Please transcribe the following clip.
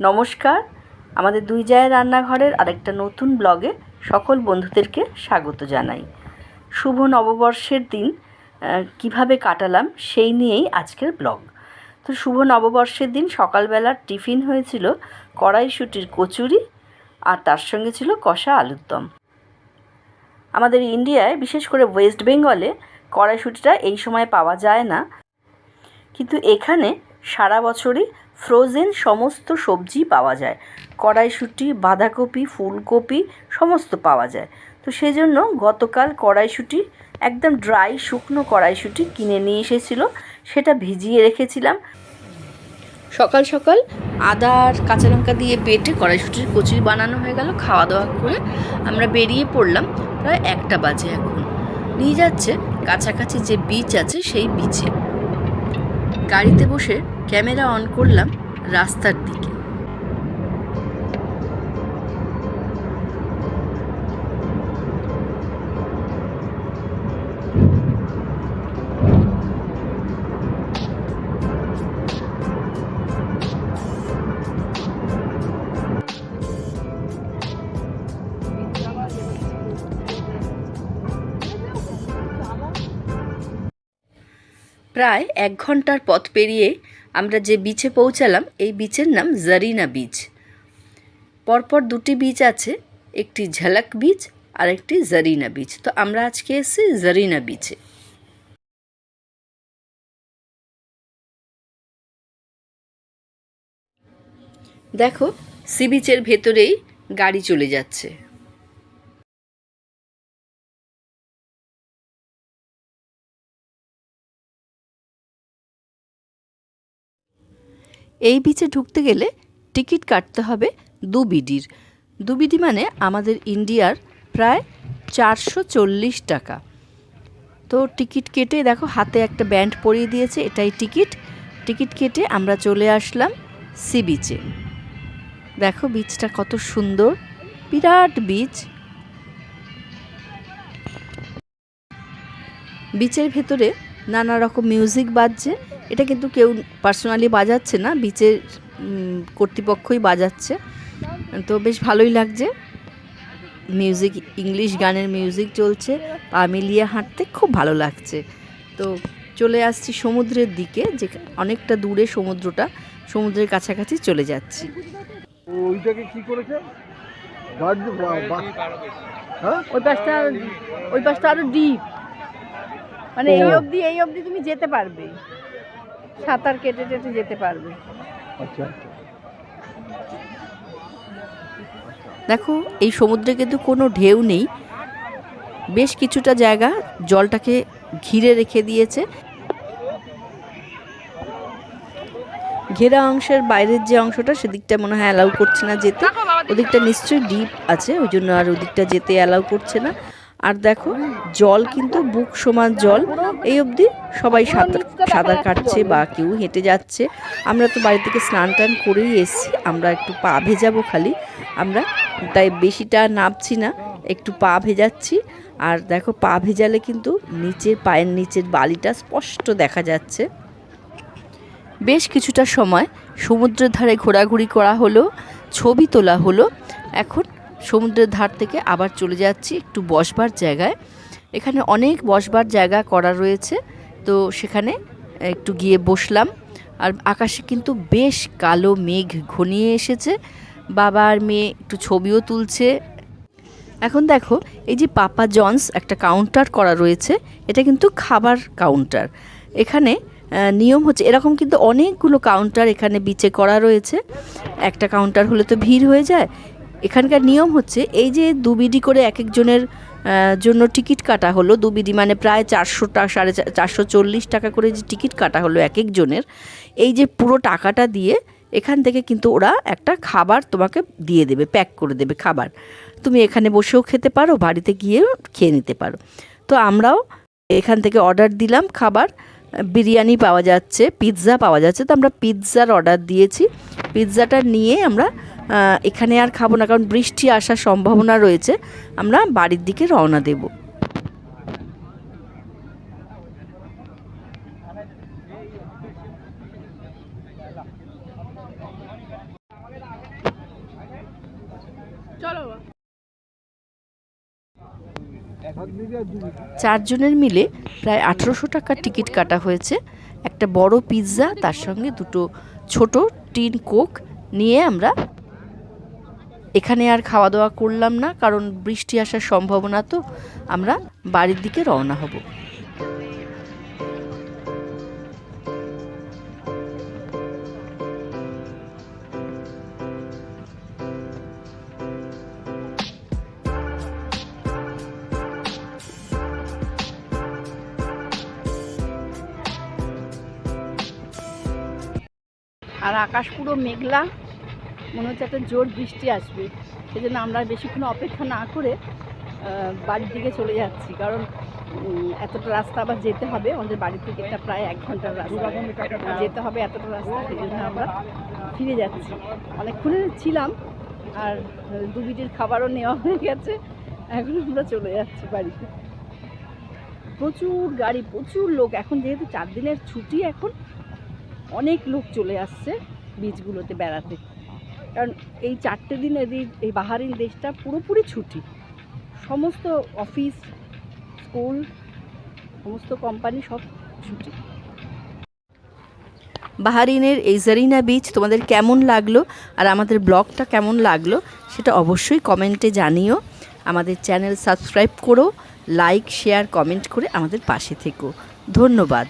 নমস্কার। আমাদের দুই জায়ের রান্নাঘরের আরেকটা নতুন ব্লগে সকল বন্ধুদেরকে স্বাগত জানাই। শুভ নববর্ষের দিন কীভাবে কাটালাম সেই নিয়েই আজকের ব্লগ। তো শুভ নববর্ষের দিন সকালবেলার টিফিন হয়েছিল কড়াইশুটির কচুরি আর তার সঙ্গে ছিল কষা আলুর দম। আমাদের ইন্ডিয়ায়, বিশেষ করে ওয়েস্ট বেঙ্গলে কড়াইশুটিটা এই সময় পাওয়া যায় না। কিন্তু এখানে সারা বছরই ফ্রোজেন সমস্ত সবজি পাওয়া যায়। কড়াইশুঁটি, বাঁধাকপি, ফুলকপি সমস্ত পাওয়া যায়। তো সেই জন্য গতকাল কড়াইশুঁটি, একদম ড্রাই শুকনো কড়াইশুঁটি কিনে নিয়ে এসেছিল। সেটা ভিজিয়ে রেখেছিলাম। সকাল সকাল আদা আর কাঁচা লঙ্কা দিয়ে বেটে কড়াইশুঁটির কচুরি বানানো হয়ে গেল। খাওয়া দাওয়া করে আমরা বেরিয়ে পড়লাম প্রায় একটা বাজে এখন। নিয়ে যাচ্ছে কাছাকাছি যে বিচ আছে সেই বিচে গাড়িতে বসে ক্যামেরা অন করলাম রাস্তার দিকে। প্রায় এক ঘণ্টার পথ পেরিয়ে আমরা যে বিচে পৌঁছালাম, এই বিচের নাম জারিনা বিচ পরপর দুটি বিচ আছে, একটি ঝলক বিচ আর একটি জারিনা বিচ তো আমরা আজকে এসেছি জারিনা বিচে দেখো, সি বিচের ভেতরেই গাড়ি চলে যাচ্ছে। এই বিচে ঢুকতে গেলে টিকিট কাটতে হবে দু বিডির। দু বিডি মানে আমাদের ইন্ডিয়ার প্রায় চারশো চল্লিশ টাকা। তো টিকিট কেটে দেখো হাতে একটা ব্যান্ড পরিয়ে দিয়েছে, এটাই টিকিট। টিকিট কেটে আমরা চলে আসলাম সি বিচে দেখো বিচটা কত সুন্দর, বিরাট বিচ বিচের ভেতরে নানা রকম মিউজিক বাজছে। এটা কিন্তু কেউ পার্সোনালি বাজাচ্ছে না বিচের কর্তৃপক্ষই বাজাচ্ছে। তো বেশ ভালোই লাগছে। মিউজিক ইংলিশ গানের মিউজিক চলছে পা মিলিয়ে হাঁটতে খুব ভালো লাগছে। তো চলে আসছি সমুদ্রের দিকে যে অনেকটা দূরে সমুদ্রটা সমুদ্রের কাছাকাছি চলে যাচ্ছি। ওইটাকে কি করেছে? হ্যাঁ? ওই পাশটা ওই পাশটা আরও ডিপ মানে এই। অবধি এই অবধি তুমি যেতে পারবে। সাঁতার কেটে কেটে যেতে পারবে। আচ্ছা আচ্ছা। দেখো এই সমুদ্রে কিন্তু কোনো ঢেউ নেই। বেশ কিছুটা জায়গা জলটাকে ঘিরে রেখে দিয়েছে। ঘেরা অংশের বাইরের যে অংশটা সেদিকটা মনে হয় অ্যালাউ করছে না যেতে। ওদিকটা নিশ্চয়ই ডিপ আছে ওই জন্য আর ওদিকটা যেতে অ্যালাউ করছে না। আর দেখো, জল কিন্তু বুক সমান জল। এই অবধি সবাই সাঁতার সাঁতার কাটছে বা কেউ হেঁটে যাচ্ছে। আমরা তো বাড়ি থেকে স্নান টান করেই এসেছি। আমরা একটু পা ভেজাবো খালি। আমরা তাই বেশিটা নামছি না, একটু পা ভেজাচ্ছি। আর দেখো, পা ভেজালে কিন্তু নিচের পায়ের নিচের বালিটা স্পষ্ট দেখা যাচ্ছে। বেশ কিছুটা সময় সমুদ্রের ধারে ঘোরাঘুরি করা হলো, ছবি তোলা হলো। এখন সমুদ্রের ধার থেকে আবার চলে যাচ্ছি একটু বসবার জায়গায়। এখানে অনেক বসবার জায়গা করা রয়েছে, তো সেখানে একটু গিয়ে বসলাম। আর আকাশে কিন্তু বেশ কালো মেঘ ঘনিয়ে এসেছে। বাবা আর মেয়ে একটু ছবিও তুলছে। এখন দেখো, এই যে পাপা জনস একটা কাউন্টার করা রয়েছে, এটা কিন্তু খাবার কাউন্টার এখানে নিয়ম হচ্ছে, এরকম কিন্তু অনেকগুলো কাউন্টার এখানে বিচে করা রয়েছে। একটা কাউন্টার হলে তো ভিড় হয়ে যায় এখানকার নিয়ম হচ্ছে এই যে দু বিডি করে এক একজনের জন্য টিকিট কাটা হলো দু বিডি মানে প্রায় চারশোটা, সাড়ে চারশো চল্লিশ টাকা করে যে টিকিট কাটা হলো এক একজনের এই যে পুরো টাকাটা দিয়ে এখান থেকে কিন্তু ওরা একটা খাবার তোমাকে দিয়ে দেবে, প্যাক করে দেবে খাবার। তুমি এখানে বসেও খেতে পারো, বাড়িতে গিয়েও খেয়ে নিতে পারো। তো আমরাও এখান থেকে অর্ডার দিলাম খাবার, বিরিয়ানি পাওয়া যাচ্ছে, পিৎজা পাওয়া যাচ্ছে, তো আমরা পিৎজার অর্ডার দিয়েছি। পিৎজাটা নিয়ে আমরা এখানে আর খাব না, কারণ বৃষ্টি আসার সম্ভাবনা রয়েছে। আমরা বাড়ির দিকে রওনা দেব। চারজনের মিলে প্রায় আঠেরোশো টাকার টিকিট কাটা হয়েছে। একটা বড় পিৎজা, তার সঙ্গে দুটো ছোট টিন কোক নিয়ে আমরা এখানে আর খাওয়া দাওয়া করলাম না, কারণ বৃষ্টি আসার সম্ভাবনা তো। আমরা বাড়ির দিকে রওনা হব। আর আকাশ পুরো মেঘলা। মনে হচ্ছে একটা জোর বৃষ্টি আসবে। সেজন্য আমরা বেশিক্ষণ অপেক্ষা না করে বাড়ির দিকে চলে যাচ্ছি। কারণ এতটা রাস্তা আবার যেতে হবে। আমাদের বাড়ি থেকে এটা প্রায় এক ঘণ্টার রাস্তা। যেতে হবে এতটা রাস্তা, সেই জন্য আমরা ফিরে যাচ্ছি। অনেকক্ষণে ছিলাম, আর দু বিটির খাবারও নেওয়া হয়ে গেছে। এখন আমরা চলে যাচ্ছি বাড়িতে। প্রচুর গাড়ি, প্রচুর লোক। এখন যেহেতু চার দিনের ছুটি এখন, অনেক লোক চলে আসছে বিচগুলোতে বেড়াতে। কারণ এই চারটে দিন এদিক এই বাহারিন দেশটা পুরোপুরি ছুটি। সমস্ত অফিস, স্কুল, সমস্ত কোম্পানি সব ছুটি। বাহারিনের এই জারিনা বিচ তোমাদের কেমন লাগল আর আমাদের ব্লগটা কেমন লাগল সেটা অবশ্যই কমেন্টে জানিও। আমাদের চ্যানেল সাবস্ক্রাইব করো, লাইক, শেয়ার, কমেন্ট করে আমাদের পাশে থেকো। ধন্যবাদ।